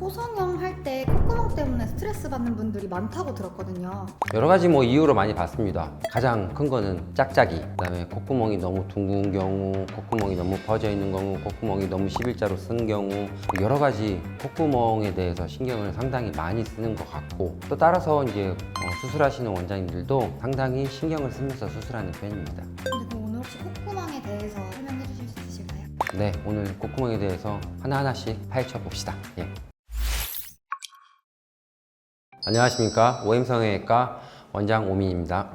호성형 할 때 콧구멍 때문에 스트레스 받는 분들이 많다고 들었거든요. 여러 가지 뭐 이유로 많이 봤습니다. 가장 큰 거는 짝짝이, 그다음에 콧구멍이 너무 둥근 경우, 콧구멍이 너무 퍼져 있는 경우, 콧구멍이 너무 11자로 쓴 경우 여러 가지 콧구멍에 대해서 신경을 상당히 많이 쓰는 것 같고 또 따라서 이제 어, 수술하시는 원장님들도 상당히 신경을 쓰면서 수술하는 편입니다. 근데 오늘 혹시 콧구멍에 대해서 설명해 주실 수 있으실까요? 네, 오늘 콧구멍에 대해서 하나하나씩 파헤쳐 봅시다. 예. 안녕하십니까. 오임성형외과 원장 오민입니다.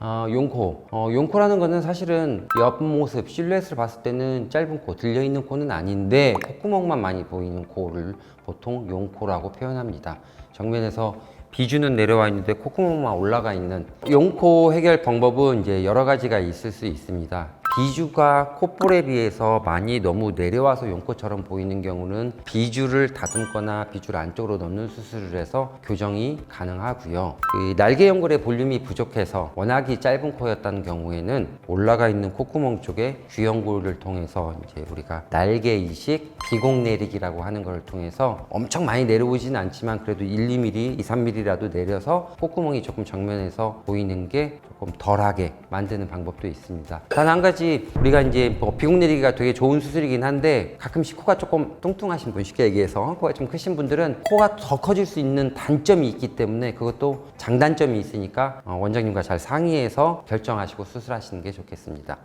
아, 용코. 어, 용코라는 거는 사실은 옆모습, 실루엣을 봤을 때는 짧은 코, 들려있는 코는 아닌데 콧구멍만 많이 보이는 코를 보통 용코라고 표현합니다. 정면에서 비주는 내려와 있는데 콧구멍만 올라가 있는 용코 해결 방법은 이제 여러 가지가 있을 수 있습니다. 비주가 콧볼에 비해서 많이 너무 내려와서 용코처럼 보이는 경우는 비주를 다듬거나 비주를 안쪽으로 넣는 수술을 해서 교정이 가능하고요. 그 날개 연골의 볼륨이 부족해서 워낙이 짧은 코였다는 경우에는 올라가 있는 콧구멍 쪽에 귀연골을 통해서 이제 우리가 날개 이식 비공 내리기라고 하는 걸 통해서 엄청 많이 내려오진 않지만 그래도 1, 2mm, 2, 3mm라도 내려서 콧구멍이 조금 정면에서 보이는 게 조금 덜하게 만드는 방법도 있습니다. 단 한 가지 우리가 이제 뭐 비공 내리기가 되게 좋은 수술이긴 한데 가끔씩 코가 조금 뚱뚱하신 분 쉽게 얘기해서 코가 좀 크신 분들은 코가 더 커질 수 있는 단점이 있기 때문에 그것도 장단점이 있으니까 어, 원장님과 잘 상의해서 결정하시고 수술하시는 게 좋겠습니다.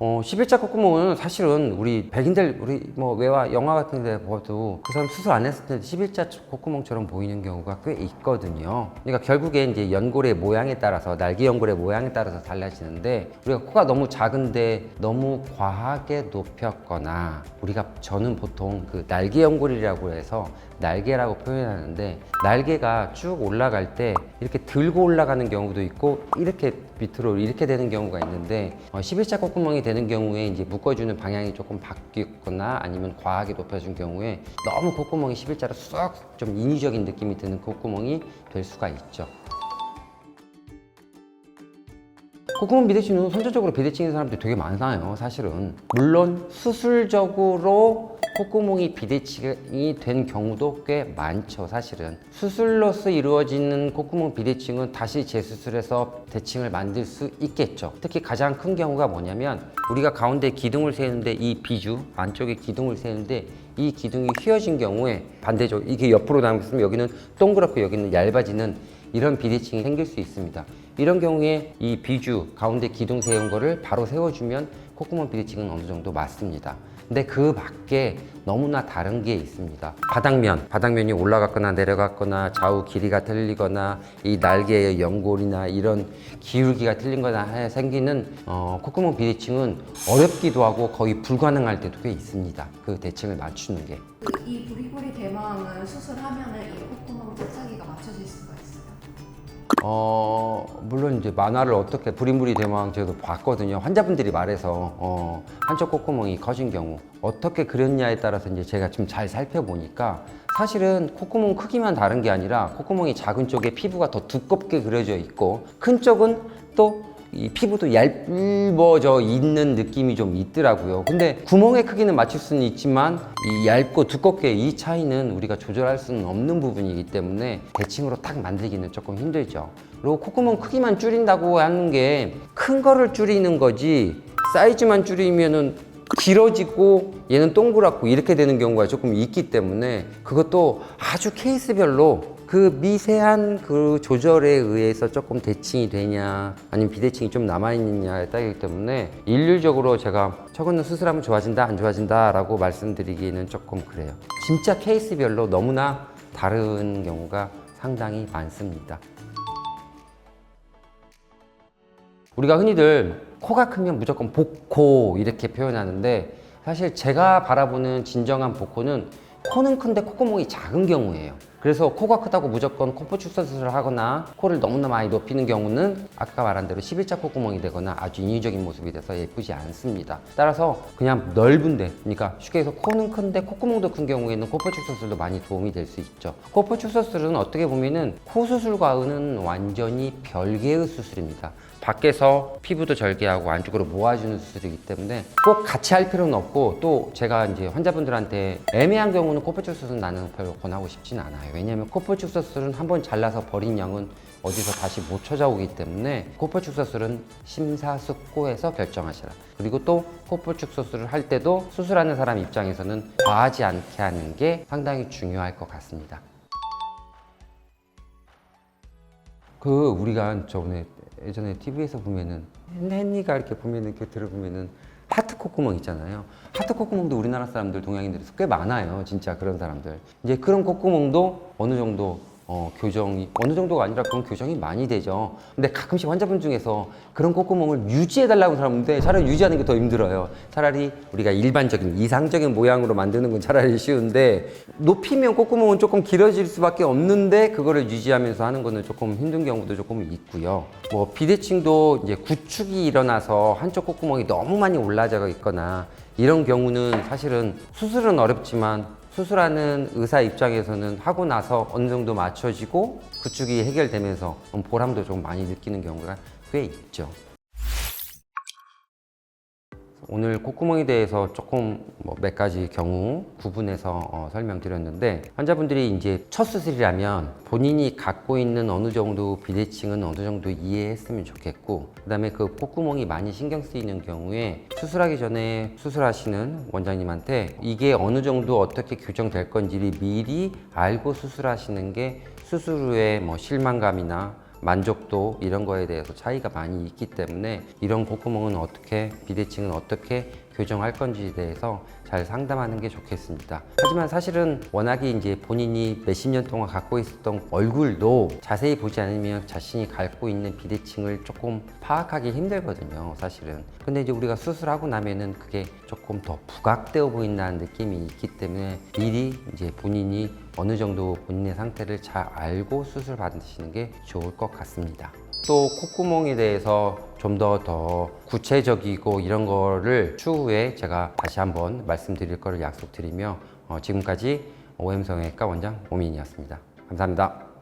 어, 11자 콧구멍은 사실은 우리 백인들, 우리 뭐 외화 영화 같은 데 봐도 그 사람 수술 안 했을 때 11자 콧구멍처럼 보이는 경우가 꽤 있거든요. 그러니까 결국에 이제 연골의 모양에 따라서, 날개 연골의 모양에 따라서 달라지는데 우리가 코가 너무 작은데 너무 과하게 높였거나 우리가 저는 보통 그 날개 연골이라고 해서 날개라고 표현하는데 날개가 쭉 올라갈 때 이렇게 들고 올라가는 경우도 있고 이렇게 밑으로 이렇게 되는 경우가 있는데 어, 11자 콧구멍이 되는 경우에 이제 묶어주는 방향이 조금 바뀌거나 아니면 과하게 높여준 경우에 너무 콧구멍이 11자로 쏙 좀 인위적인 느낌이 드는 콧구멍이 될 수가 있죠. 콧구멍 비대칭은 선천적으로 비대칭인 사람들이 되게 많아요, 사실은. 물론 수술적으로 콧구멍이 비대칭이 된 경우도 꽤 많죠, 사실은. 수술로서 이루어지는 콧구멍 비대칭은 다시 재수술해서 대칭을 만들 수 있겠죠. 특히 가장 큰 경우가 뭐냐면 우리가 가운데 기둥을 세우는데 이 비주 안쪽에 기둥을 세우는데 이 기둥이 휘어진 경우에 반대쪽 이게 옆으로 남겼으면 여기는 동그랗고 여기는 얇아지는 이런 비대칭이 생길 수 있습니다. 이런 경우에 이 비주 가운데 기둥 세운 거를 바로 세워주면 콧구멍 비대칭은 어느 정도 맞습니다. 근데 그 밖에 너무나 다른 게 있습니다. 바닥면, 바닥면이 올라갔거나 내려갔거나 좌우 길이가 틀리거나 이 날개의 연골이나 이런 기울기가 틀린 거나 해 생기는 어, 콧구멍 비대칭은 어렵기도 하고 거의 불가능할 때도 꽤 있습니다. 그 대칭을 맞추는 게. 이 부리부리 대망을 수술하면은 이 어, 물론 이제 만화를 어떻게 부리부리 대망 저도 봤거든요. 환자분들이 말해서 어, 한쪽 콧구멍이 커진 경우 어떻게 그렸냐에 따라서 이제 제가 좀 잘 살펴보니까 사실은 콧구멍 크기만 다른 게 아니라 콧구멍이 작은 쪽에 피부가 더 두껍게 그려져 있고 큰 쪽은 또 이 피부도 얇아져 있는 느낌이 좀 있더라고요. 근데 구멍의 크기는 맞출 수는 있지만 이 얇고 두껍게 이 차이는 우리가 조절할 수는 없는 부분이기 때문에 대칭으로 딱 만들기는 조금 힘들죠. 그리고 콧구멍 크기만 줄인다고 하는 게 큰 거를 줄이는 거지 사이즈만 줄이면은 길어지고 얘는 동그랗고 이렇게 되는 경우가 조금 있기 때문에 그것도 아주 케이스별로 그 미세한 그 조절에 의해서 조금 대칭이 되냐 아니면 비대칭이 좀 남아있느냐에 따르기 때문에 일률적으로 제가 저거는 수술하면 좋아진다 안 좋아진다 라고 말씀드리기는 조금 그래요 진짜 케이스별로 너무나 다른 경우가 상당히 많습니다 우리가 흔히들 코가 크면 무조건 복코 이렇게 표현하는데 사실 제가 바라보는 진정한 복코는 코는 큰데 콧구멍이 작은 경우예요. 그래서 코가 크다고 무조건 코포 축소술을 하거나 코를 너무나 많이 높이는 경우는 아까 말한 대로 11자 콧구멍이 되거나 아주 인위적인 모습이 돼서 예쁘지 않습니다. 따라서 그냥 넓은데, 그러니까 쉽게 해서 코는 큰데 콧구멍도 큰 경우에는 코포 축소술도 많이 도움이 될 수 있죠. 코포 축소술은 어떻게 보면은 코 수술과는 완전히 별개의 수술입니다. 밖에서 피부도 절개하고 안쪽으로 모아주는 수술이기 때문에 꼭 같이 할 필요는 없고 또 제가 이제 환자분들한테 애매한 경우는 코뿔축 수술은 나는 별로 권하고 싶진 않아요. 왜냐하면 코뿔축 수술은 한 번 잘라서 버린 양은 어디서 다시 못 찾아오기 때문에 코뿔축 수술은 심사숙고해서 결정하시라. 그리고 또 코뿔축 수술을 할 때도 수술하는 사람 입장에서는 과하지 않게 하는 게 상당히 중요할 것 같습니다. 그 우리가 저번에 예전에 TV에서 보면은 헨리가 이렇게 보면은 이렇게 들어보면은 하트 콧구멍 있잖아요. 하트 콧구멍도 우리나라 사람들 동양인들에서 꽤 많아요. 진짜 그런 사람들. 이제 그런 콧구멍도 어느 정도 어, 교정이 어느 정도가 아니라 그런 교정이 많이 되죠. 근데 가끔씩 환자분 중에서 그런 콧구멍을 유지해 달라고 사람인데 차라리 유지하는 게 더 힘들어요. 차라리 우리가 일반적인 이상적인 모양으로 만드는 건 차라리 쉬운데 높이면 콧구멍은 조금 길어질 수밖에 없는데 그거를 유지하면서 하는 거는 조금 힘든 경우도 조금 있고요. 뭐 비대칭도 이제 구축이 일어나서 한쪽 콧구멍이 너무 많이 올라져 있거나 이런 경우는 사실은 수술은 어렵지만 수술하는 의사 입장에서는 하고 나서 어느 정도 맞춰지고 구축이 해결되면서 보람도 좀 많이 느끼는 경우가 꽤 있죠. 오늘 콧구멍에 대해서 조금 뭐 몇 가지 경우 구분해서 어, 설명드렸는데 환자분들이 이제 첫 수술이라면 본인이 갖고 있는 어느 정도 비대칭은 어느 정도 이해했으면 좋겠고 그다음에 그 콧구멍이 많이 신경 쓰이는 경우에 수술하기 전에 수술하시는 원장님한테 이게 어느 정도 어떻게 교정될 건지를 미리 알고 수술하시는 게 수술 후에 뭐 실망감이나 만족도 이런 거에 대해서 차이가 많이 있기 때문에 이런 콧구멍은 어떻게 비대칭은 어떻게 교정할 건지에 대해서 잘 상담하는 게 좋겠습니다. 하지만 사실은 워낙에 이제 본인이 몇십 년 동안 갖고 있었던 얼굴도 자세히 보지 않으면 자신이 갖고 있는 비대칭을 조금 파악하기 힘들거든요, 사실은. 근데 이제 우리가 수술하고 나면은 그게 조금 더 부각되어 보인다는 느낌이 있기 때문에 미리 이제 본인이 어느 정도 본인의 상태를 잘 알고 수술 받으시는 게 좋을 것 같습니다. 또 콧구멍에 대해서 좀더더 구체적이고 이런 거를 추후에 제가 다시 한번 말씀드릴 거를 약속드리며 어, 지금까지 오엠성형외과 원장 오민이었습니다. 감사합니다.